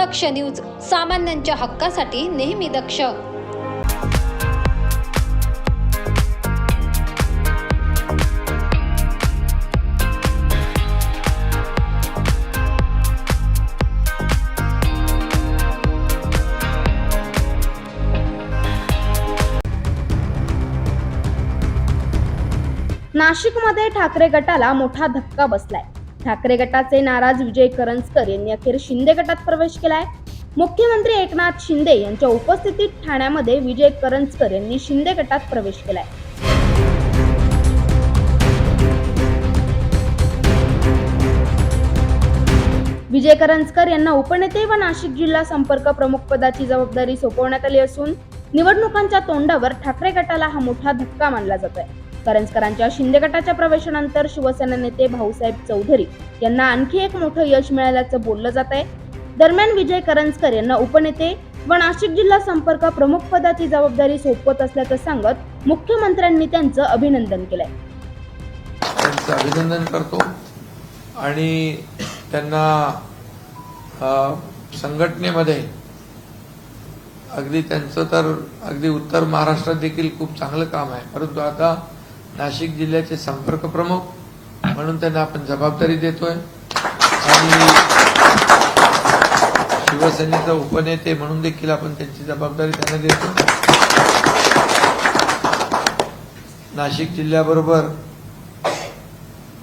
दक्ष news सामान्यांच्या हक्कासाठी नेहमी दक्ष. नाशिकमध्ये ठाकरे गटाला मोठा धक्का बसलाय. ठाकरे गटाचे नाराज विजय करंजकर यांनी अखेर शिंदे गटात प्रवेश केलाय. मुख्यमंत्री एकनाथ शिंदे यांच्या उपस्थितीत ठाण्यामध्ये विजय करंजकर यांनी शिंदे गटात प्रवेश केलाय. विजय करंजकर यांना उपनेते व नाशिक जिल्हा संपर्क प्रमुख पदाची जबाबदारी सोपवण्यात आली असून निवडणुकांच्या तोंडावर ठाकरे गटाला हा मोठा धक्का मानला जातोय. करंजकरांच्या शिंदे गटाच्या प्रवेशानंतर शिवसेना नेते भाऊसाहेब चौधरी यांना आणखी एक मोठं यश मिळाल्याचं बोललं जात आहे. दरम्यान विजय करंजकर यांना उपनेते व नाशिक जिल्हा संपर्क प्रमुख पदाची जबाबदारी सोपवत असल्याचं सांगत मुख्यमंत्र्यांनी त्यांचं अभिनंदन केलंय. त्यांचं अभिनंदन करतो. आणि त्यांना संघटनेमध्ये अगदी त्यांचं तर अगदी उत्तर महाराष्ट्रात देखील खूप चांगलं काम आहे. परंतु आता नाशिक जिल्ह्याचे संपर्क प्रमुख म्हणून त्यांना आपण जबाबदारी देतोय. आणि शिवसेनेचा उपनेते म्हणून देखील आपण त्यांची जबाबदारी त्यांना देतो नाशिक जिल्ह्याबरोबर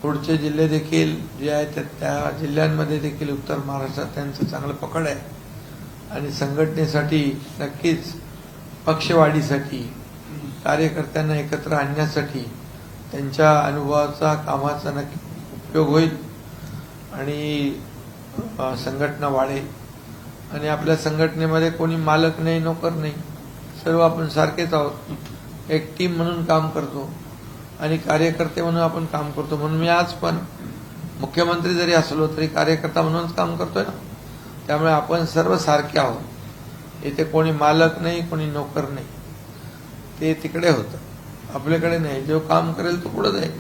पुढचे जिल्हे देखील जे आहेत त्या- त्या जिल्ह्यांमध्ये देखील उत्तर महाराष्ट्रात त्यांचं चांगलं पकड आहे. आणि संघटनेसाठी नक्कीच पक्षवाढीसाठी कार्यकर्त्यांना एकत्र आणण्यासाठी त्यांच्या अनुभवाचा कामाचा नक्की उपयोग होईल. आणि संघटना वाढेल. आणि आपल्या संघटनेमध्ये कोणी मालक नाही नोकर नाही सर्व आपण सारखेच आहोत. एक टीम म्हणून काम करतो. आणि कार्यकर्ते म्हणून आपण काम करतो. म्हणून मी आज पण मुख्यमंत्री जरी असलो तरी कार्यकर्ता म्हणूनच काम करतोय ना. त्यामुळे आपण सर्व सारखे आहोत. इथे कोणी मालक नाही कोणी नोकर नाही. ते तिकडे होतं. आपल्याकडे नाही. जो काम करेल तो पुढे जाईल.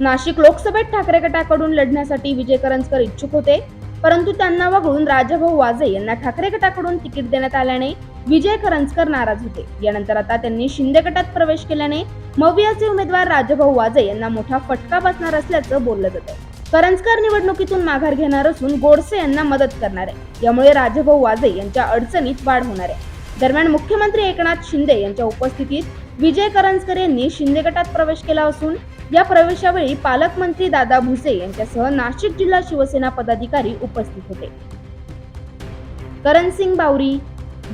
नाशिक लोकसभेत ठाकरे गटाकडून लढण्यासाठी विजय करंजकर इच्छुक होते. परंतु त्यांना वगळून राजाभाऊ वाजे यांना ठाकरे गटाकडून तिकीट देण्यात आल्याने विजय करंजकर नाराज होते. यानंतर आता त्यांनी शिंदे गटात प्रवेश केल्याने मवियाचे उमेदवार राजाभाऊ वाजे यांना मोठा फटका बसणार असल्याचं बोललं जातं. करंजकर निवडणुकीतून माघार घेणार असून गोडसे यांना मदत करणार आहे. यामुळे राजाभाऊ वाजे यांच्या अडचणीत वाढ होणार आहे. दरम्यान मुख्यमंत्री एकनाथ शिंदे यांच्या उपस्थितीत विजय करंजकर यांनी शिंदे गटात प्रवेश केला असून या प्रवेशावेळी पालकमंत्री दादा भुसे यांच्यासह नाशिक जिल्हा शिवसेना पदाधिकारी उपस्थित होते. करणसिंग बावरी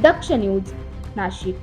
दक्ष न्यूज नाशिक.